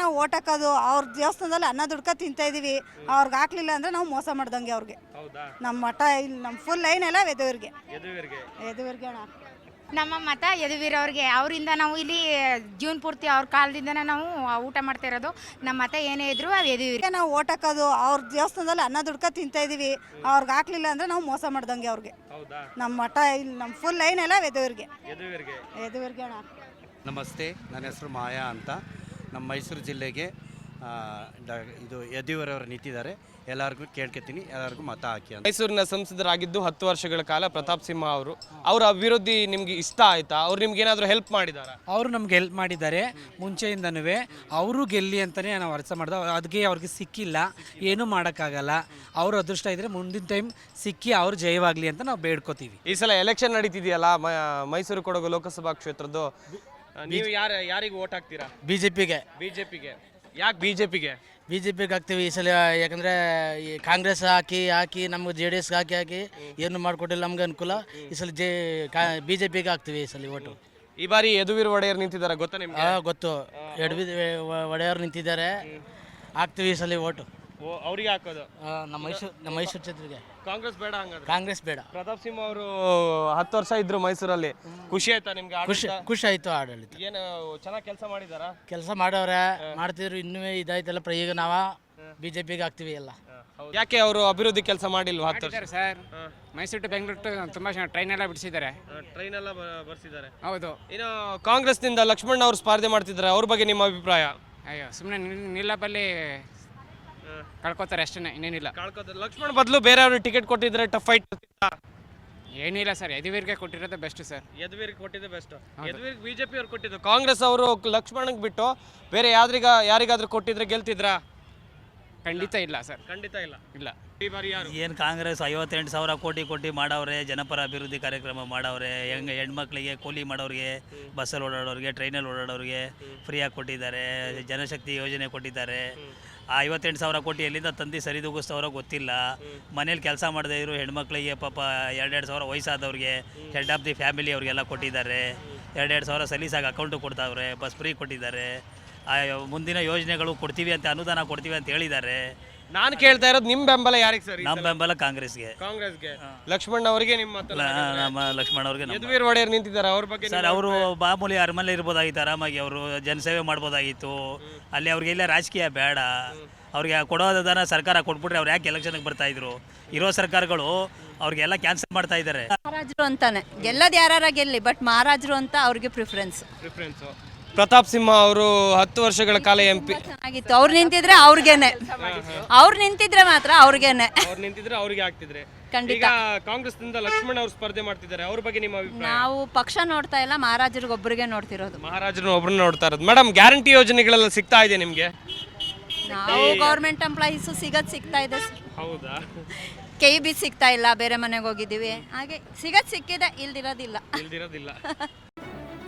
ನಾವು ಓಟ್ ಹಾಕೋದು ಅವ್ರ ದೇವಸ್ಥಾನದಲ್ಲಿ ಅನ್ನ ದುಡ್ಕ ತಿಂತಾ ಇದೀವಿ. ಅವ್ರಿಗೆ ಹಾಕ್ಲಿಲ್ಲ ಅಂದ್ರೆ ನಾವು ಮೋಸ ಮಾಡ್ದಂಗೆ ಅವ್ರಿಗೆ. ಹೌದಾ? ನಮ್ಮ ಮಠ ಇಲ್ಲಿ ನಮ್ಮ ಫುಲ್ ಲೈನ್ ಎಲ್ಲ ಎದುವರಿಗೆ ಯದುವೀರ್ಗೆ. ಎದುವರಿಗೆ ಅಣ್ಣ. ನಮ್ಮ ಮತ ಯದುವೀರವ್ರಿಗೆ ಅವರಿಂದ ನಾವು ಇಲ್ಲಿ ಜೀವನ ಪೂರ್ತಿ ಅವ್ರ ಕಾಲದಿಂದನೇ ನಾವು ಊಟ ಮಾಡ್ತಾ ಇರೋದು. ನಮ್ಮ ಮತ ಏನೇ ಇದ್ರು ಅದು ಯದುವೀರ್ ನಾವು ಓಟ್ ಹಾಕೋದು ಅವ್ರ ದೇವಸ್ಥಾನದಲ್ಲಿ ಅನ್ನ ದುಡ್ಕ ತಿಂತಾ ಇದೀವಿ. ಅವ್ರಿಗೆ ಹಾಕ್ಲಿಲ್ಲ ಅಂದ್ರೆ ನಾವು ಮೋಸ ಮಾಡ್ದಂಗೆ ಅವ್ರಿಗೆ. ಹೌದಾ? ನಮ್ಮ ಮಠ ಇಲ್ಲಿ ನಮ್ಮ ಫುಲ್ ಲೈನ್ ಎಲ್ಲ ಎದುವರಿಗೆ ಯದುವೀರ್ಗೆ. ಎದುವರಿಗೆ ಅಣ್ಣ. ನಮಸ್ತೆ ನನ್ನ ಹೆಸರು ಮಾಯಾ ಅಂತ. ನಮ್ಮ ಮೈಸೂರು ಜಿಲ್ಲೆಗೆ ಆ, ಡ- ಇದು ಯದಿಯೂರವರು ನಿಂತಿದ್ದಾರೆ. ಎಲ್ಲರಿಗೂ ಕೇಳ್ಕೊತೀನಿ ಎಲ್ಲರಿಗೂ ಮತ ಹಾಕಿ ಅಂತ. ಮೈಸೂರಿನ ಸಂಸದರಾಗಿದ್ದು ಹತ್ತು ವರ್ಷಗಳ ಕಾಲ ಪ್ರತಾಪ್ ಸಿಂಹ ಅವರು. ಅವರ ಅಭಿವೃದ್ಧಿ ನಿಮ್ಗೆ ಇಷ್ಟ ಆಯ್ತಾ? ಅವ್ರು ನಿಮ್ಗೆ ಏನಾದರೂ ಹೆಲ್ಪ್ ಮಾಡಿದಾರಾ? ಅವರು ನಮ್ಗೆ ಹೆಲ್ಪ್ ಮಾಡಿದ್ದಾರೆ ಮುಂಚೆಯಿಂದನೂ ಅವರು ಗೆಲ್ಲಿ ಅಂತಲೇ ನಾವು ಅರ್ಥ ಮಾಡಿದ ಅದಕ್ಕೆ ಅವ್ರಿಗೆ ಸಿಕ್ಕಿಲ್ಲ ಏನೂ ಮಾಡೋಕ್ಕಾಗಲ್ಲ. ಅವ್ರ ಅದೃಷ್ಟ ಇದ್ದರೆ ಮುಂದಿನ ಟೈಮ್ ಸಿಕ್ಕಿ ಅವ್ರು ಜಯವಾಗಲಿ ಅಂತ ನಾವು ಬೇಡ್ಕೋತೀವಿ. ಈ ಸಲ ಎಲೆಕ್ಷನ್ ನಡೀತಿದೆಯಲ್ಲ ಮ- ಮೈಸೂರು ಕೊಡಗು ಲೋಕಸಭಾ ಕ್ಷೇತ್ರದ್ದು? ನೀವು ಯಾರು ಯಾರಿಗೆ ಓಟ್ ಹಾಕ್ತೀರಾ? ಬಿ ಜೆ ಪಿಗೆ ಬಿಜೆಪಿಗೆ. ಯಾಕೆ ಬಿಜೆಪಿಗೆ? ಬಿ ಜೆ ಪಿಗೆ ಹಾಕ್ತೀವಿ ಈ ಸಲ ಯಾಕಂದ್ರೆ ಈ ಕಾಂಗ್ರೆಸ್ ಹಾಕಿ ಹಾಕಿ ನಮ್ಗೆ ಜೆ ಡಿ ಎಸ್ ಹಾಕಿ ಹಾಕಿ ಏನು ಮಾಡಿಕೊಟ್ಟಿಲ್ಲ ನಮ್ಗೆ ಅನುಕೂಲ. ಈ ಸಲ ಜೆ ಕಾ ಬಿ ಜೆ ಪಿಗೆ ಹಾಕ್ತೀವಿ ಈ ಸಲ ಓಟು ಈ ಬಾರಿ ಯದುವೀರ್ ಒಡೆಯರ್ ನಿಂತಿದ್ದಾರೆ ಗೊತ್ತಾ ನಿಮ್ಗೆ? ಆ, ಗೊತ್ತು. ಎಡವಿ ಒಡೆಯವ್ರು ನಿಂತಿದ್ದಾರೆ. ಹಾಕ್ತೀವಿ ಈ ಸಲ ಓಟು ಓ ಅವ್ರಿಗೆ ಹಾಕೋದು? ಆ, ನಮ್ಮ ಮೈಸೂರು ನಮ್ಮ ಮೈಸೂರು ಕ್ಷೇತ್ರಕ್ಕೆ. ಕಾಂಗ್ರೆಸ್ ಬೇಡ ಹಂಗಾದ್ರೆ? ಕಾಂಗ್ರೆಸ್ ಬೇಡ. ಪ್ರತಾಪ್ ಸಿಂಹ ಅವರು ಹತ್ತು ವರ್ಷ ಇದ್ರು ಮೈಸೂರಲ್ಲಿ. ಖುಷಿ ಆಯ್ತಾ ನಿಮ್ಗೆ ಖುಷಿ ಆಡಳಿತ? ಖುಷಿ ಆಯ್ತು ಆಡಳಿತ. ಏನು ಚೆನ್ನಾಗಿ ಕೆಲಸ ಮಾಡಿದಾರ? ಕೆಲಸ ಮಾಡೋರೆ ಮಾಡ್ತಿದ್ರು ಇನ್ನೂ ಇದಾಯ್ತಲ್ಲ ಪ್ರ ಈಗ ನಾವು. ಬಿ ಜೆ ಪಿಗೆ ಹಾಕ್ತೀವಿ ಎಲ್ಲ. ಯಾಕೆ ಅವರು ಅಭಿವೃದ್ಧಿ ಕೆಲಸ ಮಾಡಿಲ್ವಾ ಹತ್ತು ವರ್ಷ? Sir. Mysuru to Bengaluru to ತುಂಬ ಚೆನ್ನಾಗಿ ಟ್ರೈನ್ ಎಲ್ಲ ಬಿಡಿಸಿದ್ದಾರೆ. ಟ್ರೈನ್ ಎಲ್ಲ ಬರ್ಸಿದ್ದಾರೆ. ಹೌದು. ಇನ್ನು ಕಾಂಗ್ರೆಸ್ನಿಂದ ಲಕ್ಷ್ಮಣ್ ಅವರು ಸ್ಪರ್ಧೆ ಮಾಡ್ತಿದ್ದಾರೆ ಅವ್ರ ಬಗ್ಗೆ ನಿಮ್ಮ ಅಭಿಪ್ರಾಯ? ಅಯ್ಯೋ ಸುಮ್ಮನೆ ನಿಲ್ಲಬಲ್ಲಿ ಕಳ್ಕೊತಾರೆ ಅಷ್ಟೇ ಇನ್ನೇನಿಲ್ಲ. ಕಳ್ಕೊತಾರೆ. ಲಕ್ಷ್ಮಣ್ ಬದಲು ಬೇರೆಯವರು ಟಿಕೆಟ್ ಕೊಟ್ಟಿದ್ರೆ ಟಫ್ ಫೈಟ್ ಏನಿಲ್ಲ ಸರ್ ಯದುವೀರ್ಗೆ ಕೊಟ್ಟಿರೋದೇ ಬೆಸ್ಟ್ ಸರ್. ಯದುವೀರ್ಗೆ ಕೊಟ್ಟಿದ್ದೆ ಬೆಸ್ಟ್ ಯದುವೀರ್ಗೆ ಬಿಜೆಪಿ ಅವ್ರು ಕೊಟ್ಟಿದ್ದು. ಕಾಂಗ್ರೆಸ್ ಅವರು ಲಕ್ಷ್ಮಣಗ್ ಬಿಟ್ಟು ಬೇರೆ ಯಾವ್ದ್ರಿಗ ಯಾರಿಗಾದ್ರೂ ಕೊಟ್ಟಿದ್ರೆ ಗೆಲ್ತಿದ್ರಾ? ಖಂಡಿತ ಇಲ್ಲ ಸರ್. ಖಂಡಿತ ಇಲ್ಲ. ಇಲ್ಲ. ಈ ಬಾರಿ ಯಾರು? ಏನು ಕಾಂಗ್ರೆಸ್ ಐವತ್ತೆಂಟು ಸಾವಿರ ಕೋಟಿ ಕೊಟ್ಟು ಮಾಡವ್ರೆ ಜನಪರ ಅಭಿವೃದ್ಧಿ ಕಾರ್ಯಕ್ರಮ ಮಾಡವ್ರೆ ಹೆಂಗೆ ಹೆಣ್ಮಕ್ಳಿಗೆ ಕೂಲಿ ಮಾಡೋರಿಗೆ ಬಸ್ಸಲ್ಲಿ ಓಡಾಡೋರಿಗೆ ಟ್ರೈನಲ್ಲಿ ಓಡಾಡೋರಿಗೆ ಫ್ರೀಯಾಗಿ ಕೊಟ್ಟಿದ್ದಾರೆ ಜನಶಕ್ತಿ ಯೋಜನೆ ಕೊಟ್ಟಿದ್ದಾರೆ. ಆ ಐವತ್ತೆಂಟು ಸಾವಿರ ಕೋಟಿ ಎಲ್ಲಿಂದ ತಂದು ಸರಿದೂಗಿಸ್ತವ್ರೋ ಗೊತ್ತಿಲ್ಲ. ಮನೇಲಿ ಕೆಲಸ ಮಾಡದೇ ಇರೋ ಹೆಣ್ಮಕ್ಳಿಗೆ ಪಾಪ ಎರಡೆರಡು ಸಾವಿರ ವಯಸ್ಸಾದವ್ರಿಗೆ, ಹೆಡ್ ಆಫ್ ದಿ ಫ್ಯಾಮಿಲಿ ಅವ್ರಿಗೆಲ್ಲ ಕೊಟ್ಟಿದ್ದಾರೆ. ಎರಡೆರಡು ಸಾವಿರ ಸಲೀಸಾಗಿ ಅಕೌಂಟು ಕೊಡ್ತಾವ್ರೆ, ಬಸ್ ಫ್ರೀ ಕೊಟ್ಟಿದ್ದಾರೆ. ಮುಂದಿನ ಯೋಜನೆಗಳು ಕೊಡ್ತೀವಿ ಅಂತ ಅನುದಾನ ಕೊಡ್ತೀವಿ ಅಂತ ಹೇಳಿದ್ದಾರೆ. ನಾನು ಕೇಳ್ತಾ ಇರೋದು ನಿಮ್ ಬೆಂಬಲ ಯಾರಿಗೆ ಸರ್ ನಮ್ಮ ಬೆಂಬಲ ಕಾಂಗ್ರೆಸ್ಗೆ. ಕಾಂಗ್ರೆಸ್ಗೆ. ಲಕ್ಷ್ಮಣ್ ಅವರಿಗೆ ನಿಮ್ಮ ಮತ ನಮ್ಮ ಲಕ್ಷ್ಮಣ್ ಅವ್ರಿಗೆ ನಮ್ಮ- ಯದುವೀರ್ ಒಡೆಯರ್ ನಿಂತಿದ್ದಾರೆ ಅವ್ರ ಬಗ್ಗೆ ಸರ್ ಅವರು ಮಾಮೂಲಿ ಅರಮನೆ ಇರ್ಬೋದಾಗಿತ್ತು ಆರಾಮಾಗಿ ಅವರು ಜನಸೇವೆ ಮಾಡ್ಬೋದಾಗಿತ್ತು. ಅಲ್ಲಿ ಅವ್ರಿಗೆ ಇಲ್ಲ ರಾಜಕೀಯ ಬೇಡ. ಅವ್ರಿಗೆ ಕೊಡೋದನ್ನ ಸರ್ಕಾರ ಕೊಟ್ಬಿಟ್ರೆ ಅವ್ರು ಯಾಕೆ ಎಲೆಕ್ಷನ್ಗೆ ಬರ್ತಾ ಇದ್ರು? ಇರೋ ಸರ್ಕಾರಗಳು ಅವ್ರಿಗೆಲ್ಲ ಕ್ಯಾನ್ಸಲ್ ಮಾಡ್ತಾ ಇದ್ದಾರೆ. ಮಹಾರಾಜರು ಅಂತಾನೆ. ಗೆಲ್ಲದ್ ಯಾರ ಗೆಲ್ಲಿ ಬಟ್ ಮಹಾರಾಜರು ಅಂತ ಅವ್ರಿಗೆ ಪ್ರಿಫರೆನ್ಸ್ ಪ್ರಿಫರೆನ್ಸ್ ಪ್ರತಾಪ್ ಸಿಂಹ ಅವರು ಹತ್ತು ವರ್ಷಗಳ ಕಾಲ ಎಂ ಪಿ. ಚೆನ್ನಾಗಿತ್ತು. ಅವ್ರು ನಿಂತಿದ್ರೆ ಅವ್ರಿಗೇನೆ. ಅವ್ರು ನಿಂತಿದ್ರೆ ಮಾತ್ರ ಅವ್ರಿಗೇನೆ. ಅವ್ರು ನಿಂತಿದ್ರೆ ಅವ್ರಿಗೆ ಆಗ್ತಿದ್ರೆ. ಖಂಡಿತ. ಈಗ ಕಾಂಗ್ರೆಸ್ನಿಂದ ಲಕ್ಷ್ಮಣ್ ಅವರು ಸ್ಪರ್ಧೆ ಮಾಡ್ತಿದ್ದಾರೆ. ಅವ್ರ ಬಗ್ಗೆ ನಿಮ್ಮ ಅಭಿಪ್ರಾಯ? ನಾವು ಪಕ್ಷ ನೋಡ್ತಾ ಇಲ್ಲ ಮಹಾರಾಜರಿಗೆ ಒಬ್ಬರಿಗೆ ನೋಡ್ತಿರೋದು. ಮಹಾರಾಜರು ಒಬ್ರನ್ನ ನೋಡ್ತಾ ಇರೋದು. ಮೇಡಮ್ ಗ್ಯಾರಂಟಿ ಯೋಜನೆಗಳೆಲ್ಲ ಸಿಗ್ತಾ ಇದೆ ನಿಮ್ಗೆ? ನಾವು ಗೌರ್ಮೆಂಟ್ ಎಂಪ್ಲಾಯೀಸು ಸಿಗದ್ ಸಿಗ್ತಾ ಇದೆ. ಹೌದಾ? ಕೆ ಬಿ ಸಿಗ್ತಾ ಇಲ್ಲ ಬೇರೆ ಮನೆಗೆ ಹೋಗಿದ್ದೀವಿ. ಹಾಗೆ ಸಿಗೋದು ಸಿಕ್ಕಿದೆ ಇಲ್ದಿರೋದಿಲ್ಲ. ಇಲ್ದಿರೋದಿಲ್ಲ.